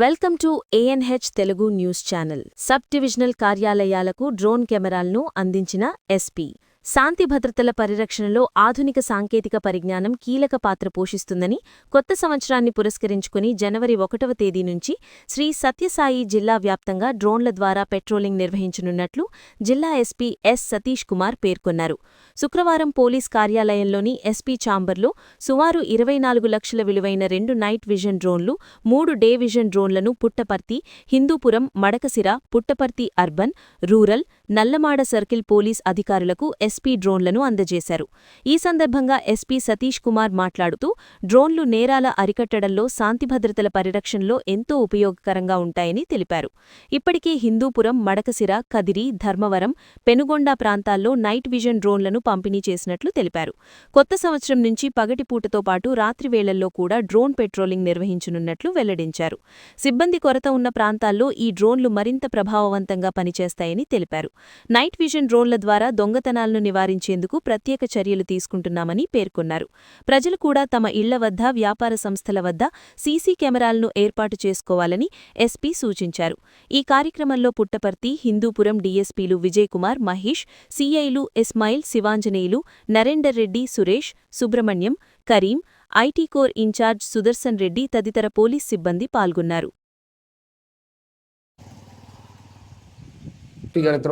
Welcome to ANH Telugu news channel. Sub divisional కార్యాలయాలకు drone కెమెరాలను అందించిన ఎస్పీ. శాంతి భద్రతల పరిరక్షణలో ఆధునిక సాంకేతిక పరిజ్ఞానం కీలక పాత్ర పోషిస్తుందని కొత్త సంవత్సరాన్ని పురస్కరించుకుని జనవరి ఒకటవ తేదీ నుంచి శ్రీ సత్యసాయి జిల్లా వ్యాప్తంగా డ్రోన్ల ద్వారా పెట్రోలింగ్ నిర్వహించనున్నట్లు జిల్లా ఎస్పీ ఎస్ సతీష్ కుమార్ పేర్కొన్నారు. శుక్రవారం పోలీస్ కార్యాలయంలోని ఎస్పీ ఛాంబర్లో సుమారు ఇరవై నాలుగు లక్షల విలువైన రెండు నైట్ విజన్ డ్రోన్లు మూడు day vision డ్రోన్లను Puttaparthi Hindupuram Madakasira Puttaparthi urban rural Nallamada circle police అధికారులకు ఎస్పీ డ్రోన్లను అందజేశారు. ఈ సందర్భంగా ఎస్పీ సతీష్ కుమార్ మాట్లాడుతూ డ్రోన్లు నేరాల అరికట్టడంలో శాంతిభద్రతల పరిరక్షణలో ఎంతో ఉపయోగకరంగా ఉంటాయని తెలిపారు. ఇప్పటికే హిందూపురం మడకసిర కదిరి ధర్మవరం పెనుగొండ ప్రాంతాల్లో నైట్ విజన్ డ్రోన్లను పంపిణీ చేసినట్లు తెలిపారు. కొత్త సంవత్సరం నుంచి పగటిపూటతో పాటు రాత్రి వేళల్లో కూడా డ్రోన్ పెట్రోలింగ్ నిర్వహించనున్నట్లు వెల్లడించారు. సిబ్బంది కొరత ఉన్న ప్రాంతాల్లో ఈ డ్రోన్లు మరింత ప్రభావవంతంగా పనిచేస్తాయని తెలిపారు. నైట్ విజన్ డ్రోన్ల ద్వారా దొంగతనాలను నివారించేందుకు ప్రత్యేక చర్యలు తీసుకుంటున్నామని పేర్కొన్నారు. ప్రజలు కూడా తమ ఇళ్ళ వద్ద వ్యాపార సంస్థల వద్ద సీసీ కెమెరాలను ఏర్పాటు చేసుకోవాలని ఎస్పీ సూచించారు. ఈ కార్యక్రమంలో పుట్టపర్తి హిందూపురం డీఎస్పీలు Vijayakumar Mahesh సీఐలు Ismail Sivanjaneyulu Narender Reddy Suresh Subrahmanyam Karim IT core incharge Sudarshan Reddy తదితర పోలీస్ సిబ్బంది పాల్గొన్నారు.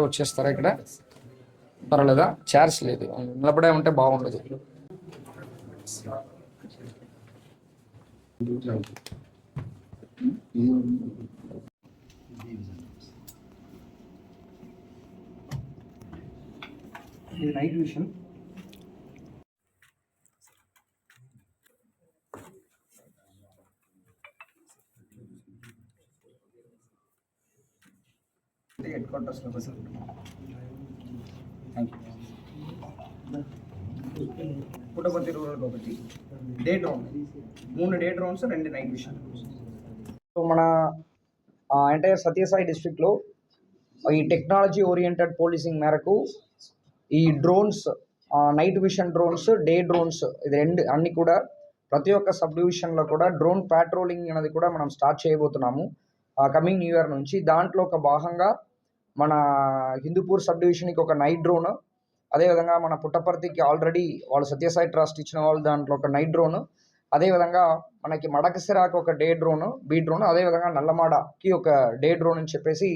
వచ్చేస్తారా ఇక్కడ? పర్వాలేదా? చైర్స్ లేదు. నిలబడే ఉంటే బాగుండదు. ఇది నైట్ విషన్ హెడ్ క్వార్టర్స్లో bus thank you Puttaparthi rural ఒకటి డే డ్రోన్ మూడు డే డ్రోన్స్ రెండు నైట్ విషన్ సో మన ఎంటైర్ సత్యసాయి డిస్ట్రిక్ట్లో ఈ టెక్నాలజీ ఓరియంటెడ్ పోలీసింగ్ మేరకు ఈ drones night vision drones day drones ఇది రెండు అన్ని కూడా ప్రతి ఒక్క సబ్ డివిజన్లో కూడా డ్రోన్ ప్యాట్రోలింగ్ అనేది కూడా మనం స్టార్ట్ చేయబోతున్నాము కమింగ్ న్యూ ఇయర్ నుంచి దాంట్లో ఒక భాగంగా మన హిందూపూర్ సబ్ డివిజన్కి ఒక నైట్ డ్రోన్ అదేవిధంగా మన పుట్టపర్తికి ఆల్రెడీ వాళ్ళు సత్యసాయి ట్రస్ట్ ఇచ్చిన వాళ్ళు దాంట్లో ఒక నైట్ డ్రోన్ అదేవిధంగా మనకి మడకసిరాకు ఒక డే డ్రోన్ బీ డ్రోన్ అదేవిధంగా నల్లమాడకి ఒక డే డ్రోన్ అని చెప్పేసి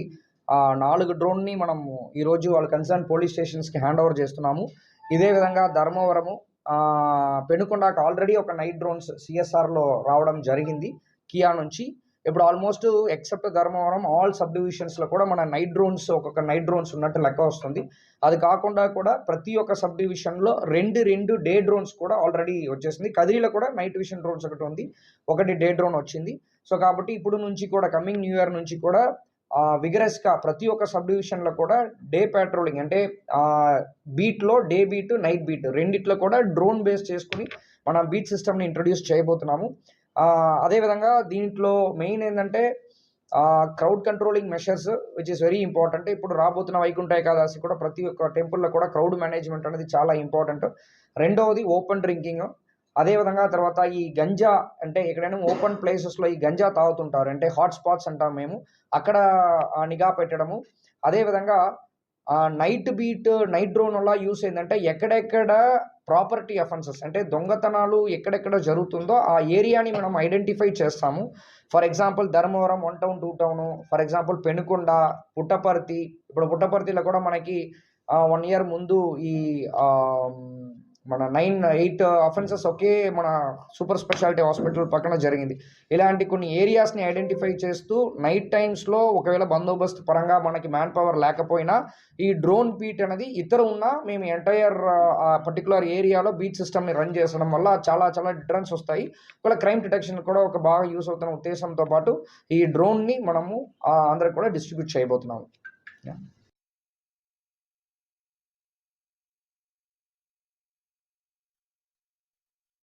ఆ నాలుగు డ్రోన్ని మనము ఈరోజు వాళ్ళ కన్సర్న్ పోలీస్ స్టేషన్స్కి హ్యాండ్ ఓవర్ చేస్తున్నాము. ఇదే విధంగా ధర్మవరము పెనుకొండకు ఆల్రెడీ ఒక నైట్ డ్రోన్స్ సిఎస్ఆర్లో రావడం జరిగింది. కియా నుంచి ఇప్పుడు almost except Dharmavaram all sub డివిజన్స్లో కూడా మన నైట్ డ్రోన్స్ ఒక్కొక్క నైట్ డ్రోన్స్ ఉన్నట్టు లెక్క వస్తుంది. అది కాకుండా కూడా ప్రతి ఒక్క సబ్ డివిజన్లో రెండు రెండు డే డ్రోన్స్ కూడా ఆల్రెడీ వచ్చేసింది. కదిరిలో కూడా నైట్ విషన్ డ్రోన్స్ ఒకటి ఉంది. ఒకటి డే డ్రోన్ వచ్చింది. సో కాబట్టి ఇప్పుడు నుంచి కూడా కమింగ్ న్యూ ఇయర్ నుంచి కూడా విగరస్గా ప్రతి ఒక్క సబ్ డివిజన్లో కూడా డే పెట్రోలింగ్ అంటే బీట్లో డే బీట్ నైట్ బీట్ రెండిట్లో కూడా డ్రోన్ బేస్ చేసుకుని మనం బీట్ సిస్టమ్ని ఇంట్రడ్యూస్ చేయబోతున్నాము. అదేవిధంగా దీంట్లో మెయిన్ ఏంటంటే crowd controlling measures which is very important ఇప్పుడు రాబోతున్న వైకుంఠ ఏకాదశి కూడా ప్రతి ఒక్క టెంపుల్లో కూడా క్రౌడ్ మేనేజ్మెంట్ అనేది చాలా ఇంపార్టెంట్ రెండవది ఓపెన్ డ్రింకింగ్ అదేవిధంగా తర్వాత ఈ గంజా అంటే ఎక్కడైనా ఓపెన్ ప్లేసెస్లో ఈ గంజా తాగుతుంటారు. అంటే హాట్ స్పాట్స్ అంటాం మేము. అక్కడ నిఘా పెట్టడము. అదేవిధంగా నైట్ బీట్ నైట్ డ్రోన్ వల్ల యూస్ ఏంటంటే ఎక్కడెక్కడ ప్రాపర్టీ అఫెన్సెస్ అంటే దొంగతనాలు ఎక్కడెక్కడ జరుగుతుందో ఆ ఏరియాని మనం ఐడెంటిఫై చేస్తాము. For example Dharmavaram one town two town for example Penukonda Puttaparthi ఇప్పుడు పుట్టపర్తిలో కూడా మనకి వన్ ఇయర్ ముందు ఈ మన నైన్ ఎయిట్ అఫెన్సెస్ ఒకే మన సూపర్ స్పెషాలిటీ హాస్పిటల్ పక్కన జరిగింది. ఇలాంటి కొన్ని ఏరియాస్ని ఐడెంటిఫై చేస్తూ నైట్ టైమ్స్లో ఒకవేళ బందోబస్తు పరంగా మనకి మ్యాన్ పవర్ లేకపోయినా ఈ డ్రోన్ బీట్ అనేది ఇతర ఉన్న మేము ఎంటైర్ ఆ పర్టికులర్ ఏరియాలో బీట్ సిస్టమ్ని రన్ చేసడం వల్ల చాలా చాలా డిఫరెన్స్ వస్తాయి. ఒకవేళ క్రైమ్ డిటెక్షన్ కూడా ఒక బాగా యూస్ అవుతున్న ఉద్దేశంతో పాటు ఈ డ్రోన్ని మనము అందరికి కూడా డిస్ట్రిబ్యూట్ చేయబోతున్నాము.